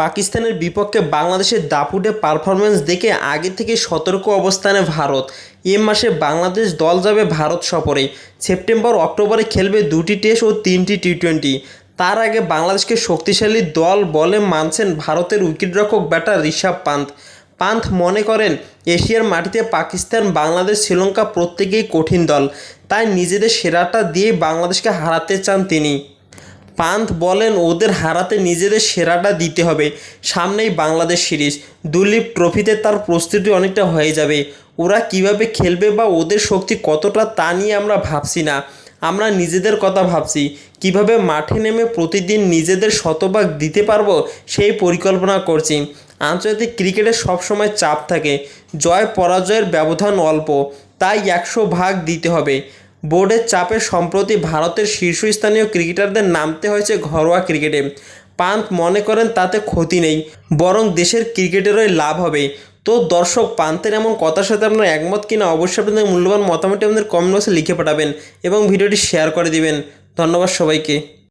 পাকিস্তানের বিপক্ষে বাংলাদেশের দাপুটে পারফরমেন্স দেখে আগে থেকে সতর্ক অবস্থানে ভারত। এ মাসে বাংলাদেশ দল যাবে ভারত সফরে। সেপ্টেম্বর, অক্টোবরে খেলবে দুটি টেস্ট ও তিনটি টি টোয়েন্টি তার আগে বাংলাদেশকে শক্তিশালী দল বলে মানছেন ভারতের উইকেটরক্ষক ব্যাটার ঋষভ পান্ত পান্থ মনে করেন, এশিয়ার মাটিতে পাকিস্তান, বাংলাদেশ, শ্রীলঙ্কা প্রত্যেকেই কঠিন দল। তাই নিজেদের সেরাটা দিয়ে বাংলাদেশকে হারাতে চান তিনি। পান্থ বলেন ওদের হারাতে নিজেদের সেরাটা দিতে হবে। সামনেই বাংলাদেশ সিরিজ। দুলীপ ট্রফিতে তার প্রস্তুতি অনেকটা হয়ে যাবে। ওরা কীভাবে খেলবে বা ওদের শক্তি কতটা তা নিয়ে আমরা ভাবছি না। আমরা নিজেদের কথা ভাবছি। কীভাবে মাঠে নেমে প্রতিদিন নিজেদের শতভাগ দিতে পারব সেই পরিকল্পনা করছি। আন্তর্জাতিক ক্রিকেটে সবসময় চাপ থাকে। জয় পরাজয়ের ব্যবধান অল্প। তাই একশো ভাগ দিতে হবে। বোর্ডের চাপে সম্প্রতি ভারতের শীর্ষস্থানীয় ক্রিকেটারদের নামতে হয়েছে ঘরোয়া ক্রিকেটে। পান্ত মনে করেন তাতে ক্ষতি নেই, বরং দেশের ক্রিকেটেরই লাভ হবে। তো দর্শক পান্তের এমন কথার সাথে আপনার একমত কিনা অবশ্যই আপনাদের মূল্যবান মতামতটি আমাদের কমেন্ট বক্সে লিখে পাঠাবেন এবং ভিডিওটি শেয়ার করে দিবেন। ধন্যবাদ সবাইকে।